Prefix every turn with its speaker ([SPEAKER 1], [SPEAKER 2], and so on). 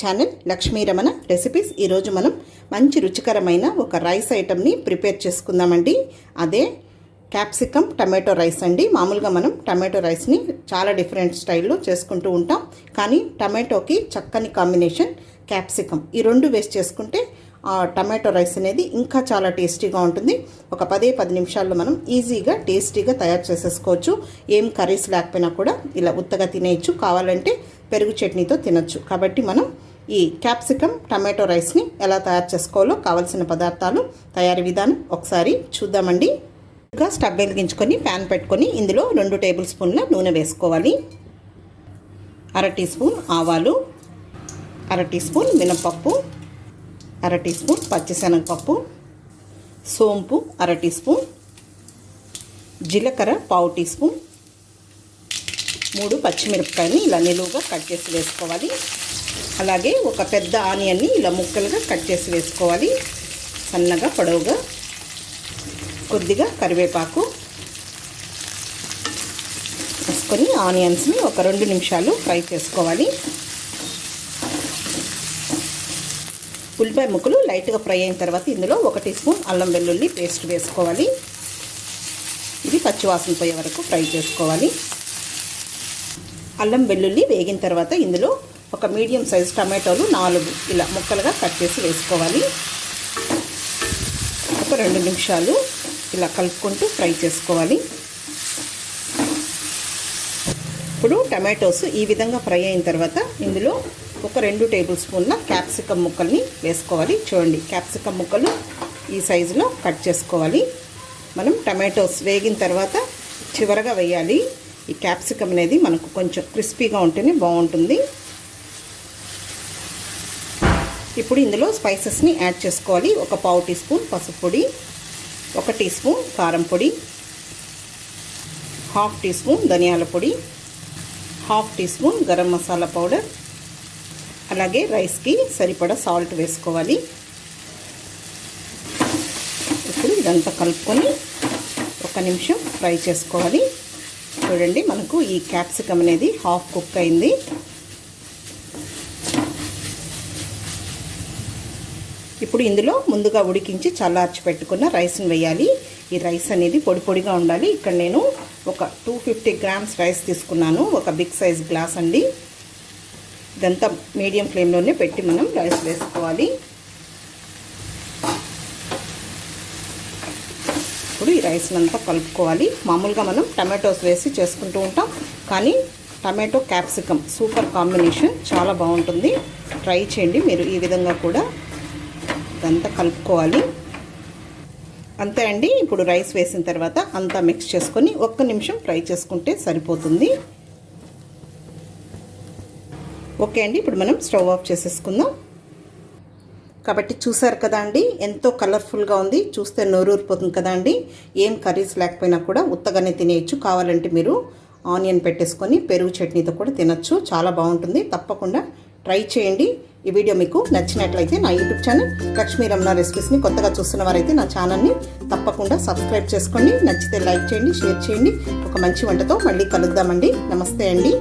[SPEAKER 1] Channel Lakshmi Ramana recipes ఈరోజు మనం మంచి రుచికరమైన ఒక రైస్ ఐటమ్ని ప్రిపేర్ చేసుకుందామండి. అదే క్యాప్సికమ్ టమాటో రైస్ అండి. మామూలుగా మనం టమాటో రైస్ని చాలా డిఫరెంట్ స్టైల్లో చేసుకుంటూ ఉంటాం. కానీ టమాటోకి చక్కని కాంబినేషన్ క్యాప్సికమ్ ఈ రెండు వేస్ట్ చేసుకుంటే ఆ టమాటో రైస్ అనేది ఇంకా చాలా టేస్టీగా ఉంటుంది. ఒక పదే పది నిమిషాల్లో మనం ఈజీగా టేస్టీగా తయారు చేసేసుకోవచ్చు. ఏం కర్రీస్ లేకపోయినా కూడా ఇలా ఉత్తగా తినేయచ్చు. కావాలంటే పెరుగు చట్నీతో తినచ్చు. కాబట్టి మనం ఈ క్యాప్సికమ్ టమాటో రైస్ని ఎలా తయారు చేసుకోవాలో కావాల్సిన పదార్థాలు తయారీ విధానం ఒకసారి చూద్దామండి. ఇంకా స్టవ్ వెలిగించుకొని ప్యాన్ పెట్టుకొని ఇందులో రెండు టేబుల్ స్పూన్ల నూనె వేసుకోవాలి. అర టీ స్పూన్ ఆవాలు అర టీ స్పూన్ మినపప్పు అర టీ స్పూన్ పచ్చిశనగపప్పు సోంపు అర టీ స్పూన్ జీలకర్ర పావు టీ స్పూన్ మూడు పచ్చిమిరపకాయని ఇలా నిలువుగా కట్ చేసి వేసుకోవాలి. అలాగే ఒక పెద్ద ఆనియన్ని ఇలా ముక్కలుగా కట్ చేసి వేసుకోవాలి. సన్నగా పొడవుగా కొద్దిగా కరివేపాకు వేసుకొని ఆనియన్స్ని ఒక రెండు నిమిషాలు ఫ్రై చేసుకోవాలి. ఉల్లిపాయ ముక్కలు లైట్గా ఫ్రై అయిన తర్వాత ఇందులో ఒక టీ స్పూన్ అల్లం వెల్లుల్లి పేస్ట్ వేసుకోవాలి. ఇది పచ్చివాసన పోయే వరకు ఫ్రై చేసుకోవాలి. అల్లం వెల్లుల్లి వేగిన తర్వాత ఇందులో ఒక మీడియం సైజ్ టమాటోలు నాలుగు ఇలా ముక్కలుగా కట్ చేసి వేసుకోవాలి. ఒక రెండు నిమిషాలు ఇలా కలుపుకుంటూ ఫ్రై చేసుకోవాలి. ఇప్పుడు టమాటోస్ ఈ విధంగా ఫ్రై అయిన తర్వాత ఇందులో ఒక రెండు టేబుల్ స్పూన్ల క్యాప్సికమ్ ముక్కల్ని వేసుకోవాలి. చూడండి క్యాప్సికమ్ ముక్కలు ఈ సైజులో కట్ చేసుకోవాలి. మనం టమాటోస్ వేగిన తర్వాత చివరగా వేయాలి. ఈ క్యాప్సికమ్ అనేది మనకు కొంచెం క్రిస్పీగా ఉంటేనే బాగుంటుంది. ఇప్పుడు ఇందులో స్పైసెస్ని యాడ్ చేసుకోవాలి. ఒక పావు టీ స్పూన్ పసుపు పొడి ఒక టీ స్పూన్ కారం పొడి హాఫ్ టీ స్పూన్ ధనియాల పొడి half teaspoon garam masala powder అలాగే రైస్కి సరిపడా సాల్ట్ వేసుకోవాలి. ఇప్పుడు ఇదంతా కలుపుకొని ఒక నిమిషం ఫ్రై చేసుకోవాలి. చూడండి మనకు ఈ క్యాప్సికమ్ అనేది హాఫ్ కుక్ అయింది. ఇప్పుడు ఇందులో ముందుగా ఉడికించి చల్లార్చి పెట్టుకున్న రైస్ని వేయాలి. ఈ రైస్ అనేది పొడి పొడిగా ఉండాలి. ఇక్కడ నేను ఒక టూ ఫిఫ్టీ గ్రామ్స్ రైస్ తీసుకున్నాను. ఒక బిగ్ సైజ్ గ్లాస్ అండి. ఇదంతా మీడియం ఫ్లేమ్లోనే పెట్టి మనం రైస్ వేసుకోవాలి. ఇప్పుడు ఈ రైస్ని అంతా కలుపుకోవాలి. మామూలుగా మనం టమాటోస్ వేసి చేసుకుంటూ ఉంటాం. కానీ టమాటో క్యాప్సికమ్ సూపర్ కాంబినేషన్ చాలా బాగుంటుంది. ట్రై చేయండి. మీరు ఈ విధంగా కూడా ఇదంతా కలుపుకోవాలి. అంతే అండి. ఇప్పుడు రైస్ వేసిన తర్వాత అంతా మిక్స్ చేసుకొని ఒక్క నిమిషం ఫ్రై చేసుకుంటే సరిపోతుంది. ఓకే అండి. ఇప్పుడు మనం స్టవ్ ఆఫ్ చేసేసుకుందాం. కాబట్టి చూసారు కదా అండి ఎంతో కలర్ఫుల్గా ఉంది. చూస్తే నోరూరిపోతుంది కదా అండి. ఏం కర్రీస్ లేకపోయినా కూడా ఉత్తగానే తినేయచ్చు. కావాలంటే మీరు ఆనియన్ పెట్టేసుకొని పెరుగు చట్నీతో కూడా తినచ్చు. చాలా బాగుంటుంది. తప్పకుండా ట్రై చేయండి. ఈ వీడియో మీకు నచ్చినట్లయితే నా యూట్యూబ్ ఛానల్ లక్ష్మీ రమణ రెసిపీస్ని కొత్తగా చూస్తున్న వారైతే నా ఛానల్ని తప్పకుండా సబ్స్క్రైబ్ చేసుకోండి. నచ్చితే లైక్ చేయండి షేర్ చేయండి. ఒక మంచి వంటతో మళ్ళీ కలుద్దామండి. నమస్తే అండి.